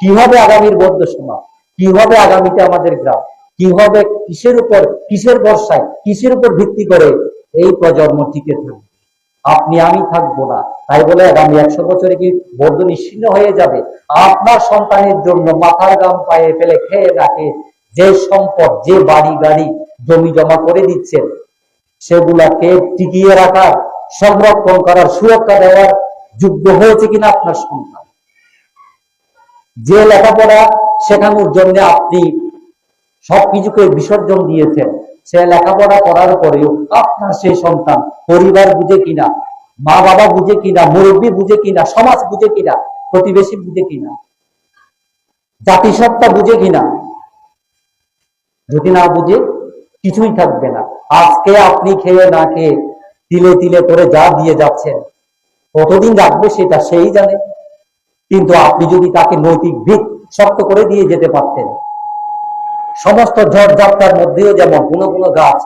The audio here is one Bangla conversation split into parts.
কি হবে আগামীর বৌদ্ধ সমাজ কি হবে আগামীতে আমাদের গ্রাম? কি হবে কিসের উপর, কিসের বর্ষায় কিসের উপর ভিত্তি করে এই প্রজন্ম টিকে থাকবে? আপনি, আমি থাকব না। তাই বলে আগামী একশো বছরে কি বৌদ্ধ নিশ্চিন্ন হয়ে যাবে? আপনার সন্তানের জন্য মাথার গাম পায়ে ফেলে খেয়ে রাখে যে সম্পদ, যে বাড়ি গাড়ি জমি জমা করে দিচ্ছেন সেগুলাকে টিকিয়ে রাখার, সংরক্ষণ করার, সুরক্ষা দেওয়ার যোগ্য হয়েছে কিনা আপনার সন্তান? যে লেখাপড়া শেখানোর জন্য আপনি সবকিছুকে বিসর্জন দিয়েছেন, সে লেখাপড়া করার পরেও আপনার সেই সন্তান পরিবার বুঝে কিনা মা বাবা বুঝে কিনা, মুরব্বী বুঝে কিনা, সমাজ বুঝে কিনা, প্রতিবেশী বুঝে কিনা, জাতিসত্তা বুঝে কিনা, যদি না বুঝে কিছুই থাকবে না। আজকে আপনি খেয়ে না খেয়ে তিলে তিলে করে যা দিয়ে যাচ্ছেন, কতদিন রাখবে সেটা সেই জানে। কিন্তু আপনি যদি তাকে নৈতিক ভিত শক্ত করে দিয়ে যেতে পারতেন, সমস্ত ঝড় ঝাপটার মধ্যেও যেমন কোনো কোনো গাছ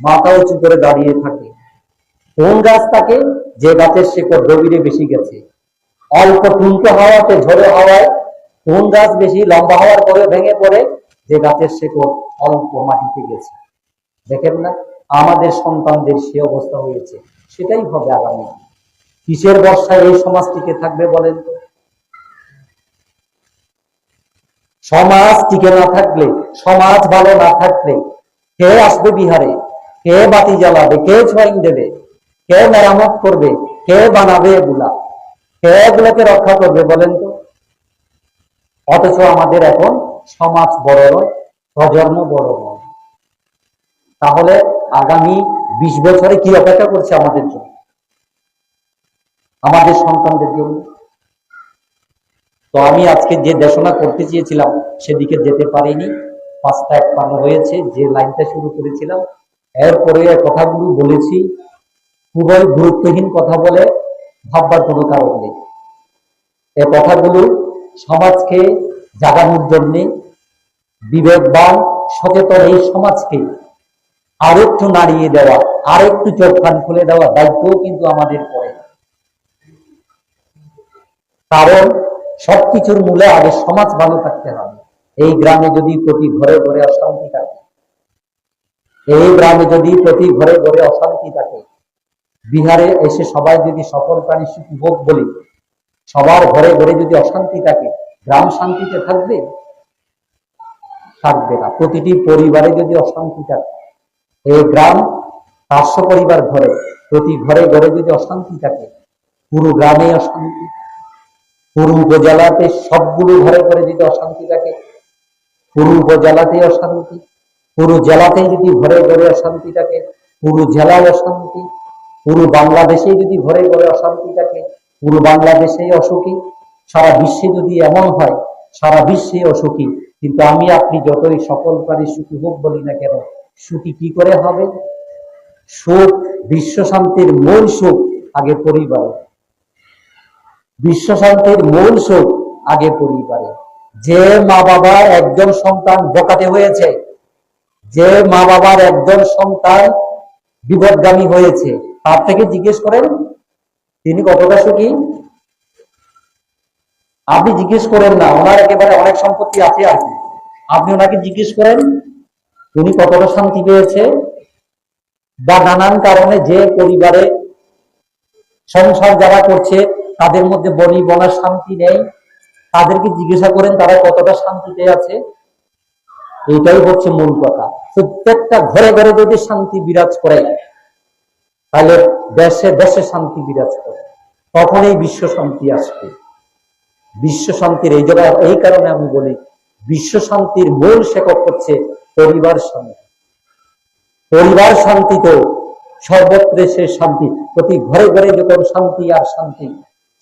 মাথা উঁচু করে দাঁড়িয়ে থাকে, কোন গাছ থাকে যে গাছের শেকড় গভীরে বেশি গেছে? অল্প টুনকে হাওয়াতে ঝড়ে হাওয়ায় কোন গাছ বেশি লম্বা হওয়ার পরে ভেঙে পড়ে? যে গাছের শেকড় অল্প মাটিতে গেছে। দেখেন না, আমাদের সন্তানদের সে অবস্থা হয়েছে। সেটাই হবে আগামী। কিসের বর্ষায় এই সমাজটিকে থাকবে বলেন? তো সমাজ টিকে না থাকলে, সমাজ ভালো না থাকলে, কে আসবে বিহারে? কে বাতি জ্বালাবে? কে ছয়িং দেবে? কে মেরামত করবে? কে বানাবে এগুলা? কে এগুলোকে রক্ষা করবে বলেন তো? অথচ আমাদের এখন সমাজ বড় নয়, প্রজন্ম বড় নয়। তাহলে আগামী বিশ বছরে কি অপেক্ষা করছে আমাদের জন্য? আমাদের সন্তানদের জন্য? তো আমি আজকে যে দেশনা করতে চেয়েছিলাম, সেদিকে যেতে পারিনি। পাঁচটা এক পান্ন হয়েছে, যে লাইনটা শুরু করেছিলাম। এরপরে কথাগুলো বলেছি, খুবই গুরুত্বহীন কথা বলে ভাববার কোনো কারণ নেই। এ কথাগুলো সমাজকে জাগানোর জন্যে বিবেকবান, সচেতন এই সমাজকে আর একটু নাড়িয়ে দেওয়া, আরেকটু চোখ কান খুলে দেওয়া দায়িত্বও কিন্তু আমাদের পড়ে কারণ সবকিছুর মূলে আগে সমাজ ভালো থাকতে হবে। এই গ্রামে যদি প্রতি ঘরে ঘরে অশান্তি থাকে, এই গ্রামে যদি প্রতি ঘরে ঘরে অশান্তি থাকে, বিহারে এসে সবাই যদি সকল প্রাণী হোক বলি, সবার ঘরে ঘরে যদি অশান্তি থাকে, গ্রাম শান্তিতে থাকবে? থাকবে না। প্রতিটি পরিবারে যদি অশান্তি থাকে, এই গ্রাম, পার্শ্ব পরিবার ঘরে, প্রতি ঘরে ঘরে যদি অশান্তি থাকে, পুরো গ্রামে অশান্তি। পুরো উপজেলাতে সবগুলো ঘরে ঘরে যদি অশান্তি থাকে পুরো উপজেলাতে অশান্তি, পুরো জেলাতে যদি ঘরে ঘরে অশান্তি থাকে, পুরো জেলায় অশান্তি, পুরো বাংলাদেশে যদি ঘরে ঘরে অশান্তি থাকে, পুরো বাংলাদেশেই অসুখী, সারা বিশ্বে যদি এমন হয়, সারা বিশ্বে অসুখী। কিন্তু আমি, আপনি যতই সকল প্রাণী সুখী হোক বলি না কেন, সুখী কি করে হবে? সুখ, বিশ্ব শান্তির মূল সুখ আগে পরিবারে। বিশ্ব শান্তির মূল সুখ আগে পরিবারে যে মা বাবার একজন সন্তান বোকাতে হয়েছে, যে মা বাবার একজন সন্তান বিপদগামী হয়েছে, তার থেকে জিজ্ঞেস করেন, তিনি কতটা সুখী? আপনি জিজ্ঞেস করেন না, ওনার একেবারে অনেক সম্পত্তি আছে আর কি। আপনি ওনাকে জিজ্ঞেস করেন উনি কতটা শান্তি পেয়েছে? বা নানান কারণে যে পরিবারে সংসার যারা করছে তাদের মধ্যে বনি বনার শান্তি নেই। তাদেরকে জিজ্ঞাসা করেন তারা কতটা শান্তিতে আছে। এটাই হচ্ছে মূল কথা। প্রত্যেকটা ঘরে ঘরে যদি শান্তি বিরাজ করে, তাহলে দেশে দেশে শান্তি বিরাজ করে। তখনই বিশ্ব শান্তি আসবে। বিশ্ব শান্তির এই জায়গা এই কারণে আমি বলি, বিশ্ব শান্তির মূল শেখক হচ্ছে পরিবার শান্তি। পরিবার শান্তি তো সর্বত্রে সে শান্তি, প্রতি ঘরে ঘরে যখন শান্তি আর শান্তি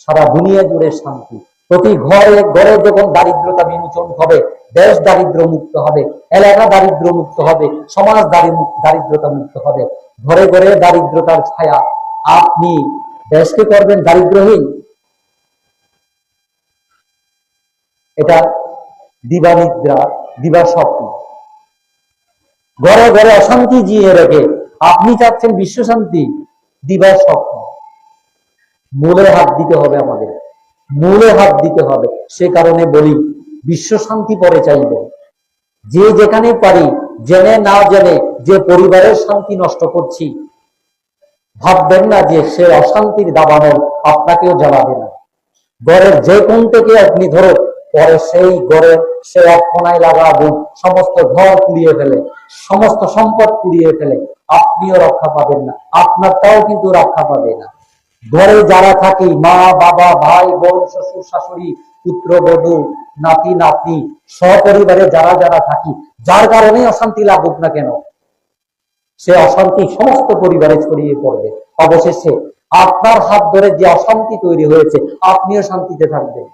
সারা দুনিয়া জুড়ে শান্তি। প্রতি ঘরে ঘরে যখন দারিদ্রতা বিমোচন হবে, দেশ দারিদ্র মুক্ত হবে, এলাকা দারিদ্র মুক্ত হবে, সমাজ দারিদ্রতা মুক্ত হবে। ঘরে ঘরে দারিদ্রতার ছায়া আপনি দেশকে করবেন দারিদ্রহীন? এটা দিবানিদ্রা দিবা স্বপ্ন। ঘরে ঘরে অশান্তি জিয়ে রেখে আপনি চাচ্ছেন বিশ্ব শান্তি, দিবা স্বপ্ন। মূলে হাত দিতে হবে আমাদের। মূলে হাত দিতে হবে। সে কারণে বলি, বিশ্ব শান্তি পরে চাইব। যে যেখানে পারি, জেনে না জেনে যে পরিবারের শান্তি নষ্ট করছি, ভাববেন না যে সে অশান্তির দাবানল আপনাকেও জ্বালাবে না। গড়ের যে কোন থেকে আপনি ধরো, পরে সেই গড়ের সে অক্ষণায় লাগাবো, সমস্ত ঘর পুড়িয়ে ফেলে, সমস্ত সম্পদ পুড়িয়ে ফেলে, আপনিও রক্ষা পাবেন না। আপনারটাও কিন্তু রক্ষা পাবে না। ঘরে যারা থাকি, মা, বাবা, ভাই, বোন, শ্বশুর, শাশুড়ি, পুত্র, বধূ, নাতি, নাতনি, সপরিবারে যারা যারা থাকি, যার কারণে অশান্তি লাগুক না কেন? সে অশান্তি সমস্ত পরিবারে ছড়িয়ে পড়বে। অবশেষে আপনার হাত ধরে যে অশান্তি তৈরি হয়েছে, আপনিও শান্তিতে থাকবেন।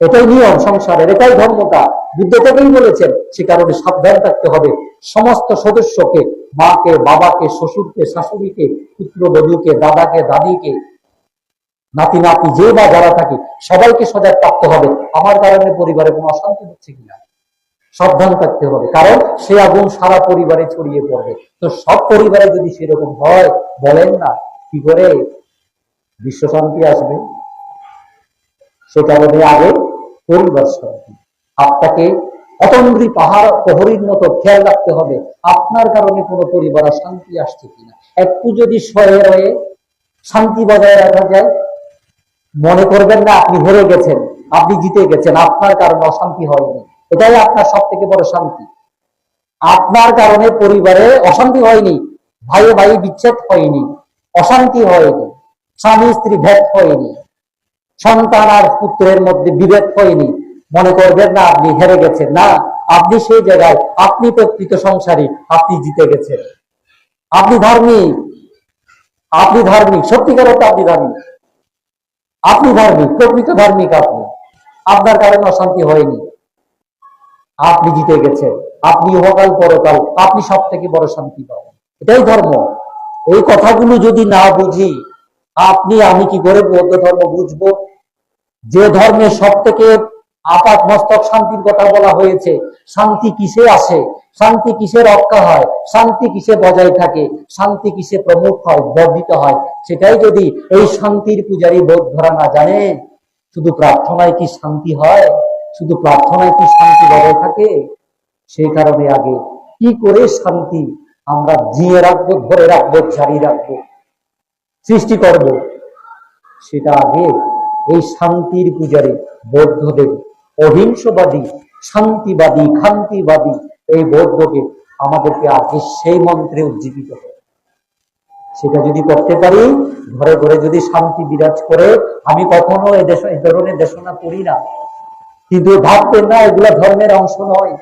এটাই নিয়ম সংসারের, এটাই ধর্মটা। বুদ্ধ থেকেই বলেছেন, সে কারণে সাবধান থাকতে হবে। সমস্ত সদস্যকে, মাকে, বাবাকে, শ্বশুরকে, শাশুড়িকে, পুত্র, বধূকে, দাদাকে, দাদিকে, নাতি নাতি যে বা যারা থাকি, সবাইকে সজাগ থাকতে হবে। আমার কারণে পরিবারে কোনো অশান্তি হচ্ছে কিনা? সাবধান থাকতে হবে। কারণ সে আগুন সারা পরিবারে ছড়িয়ে পড়বে। তো সব পরিবারে যদি সেরকম হয়, বলেন না, কি করে? বিশ্ব শান্তি আসবে। সে কারণে আগে পরিবার শান্তি। আপনাকে অতন্দ্রী পাহাড় প্রহরীর মতো খেয়াল রাখতে হবে। আপনার কারণে কোনো পরিবার শান্তি আসছে কিনা? একটু যদি শয়ে রয়ে শান্তি বজায় রাখা যায়। মনে করবেন না, আপনি হেরে গেছেন, আপনি জিতে গেছেন, আপনার কারণে অশান্তি হয়নি এটাই আপনার সব থেকে বড় শান্তি। আপনার কারণে পরিবারে অশান্তি হয়নি, ভাই ভাই বিচ্ছেদ হয়নি, অশান্তি হয়নি, স্বামী স্ত্রী ভেদ হয়নি, সন্তান আর পুত্রের মধ্যে বিভেদ হয়নি মনে করবেন, না, আপনি হেরে গেছেন। না, আপনি সেই জায়গায়, আপনি প্রকৃত সংসারী, আপনি জিতে গেছেন। আপনি ধার্মিক। আপনি ধার্মিক। সত্যিকার অর্থে আপনি ধার্মিক। আপনি ধার্মিক, প্রকৃত ধার্মিক আপনি। আপনার কারণে অশান্তি হয়নি। আপনি জিতে গেছেন। আপনি ইহকাল, পরকাল, আপনি সব থেকে বড় শান্তি পাবেন। এটাই ধর্ম। এই কথাগুলো যদি না বুঝি, আপনি, আমি কি করে বৌদ্ধ ধর্ম বুঝব? যে ধর্মে সব থেকে আপাত মস্তক শান্তির কথা বলা হয়েছে। শান্তি কিসে আসে? শান্তি কিসে রক্ষা হয়? শান্তি কিসে বজায় থাকে? শান্তি কিসে প্রমুখ হয় বর্ধিত হয়? সেটাই যদি এই শান্তির পূজারী বোধ ধরা না জানে, শুধু প্রার্থনায় কি শান্তি হয়? শুধু প্রার্থনায় কি শান্তি বজায় থাকে? সেই কারণে আগে কি করে শান্তি আমরা জিয়ে রাখব, ধরে রাখব জারি রাখব, সৃষ্টি করব? সেটা আগে এই শান্তির পূজারী বৌদ্ধদের অহিংসবাদী, শান্তিবাদী, খান্তিবাদী এই বৌদ্ধকে আমাদেরকে আজকে সেই মন্ত্রে উজ্জীবিত সেটা যদি করতে পারি, ঘরে ঘরে যদি শান্তি বিরাজ করে, আমি কখনো এই দেশ এই ধরনের দেশনা করি না। কিন্তু ভাবতেন না, এগুলো ধর্মের অংশ নয়।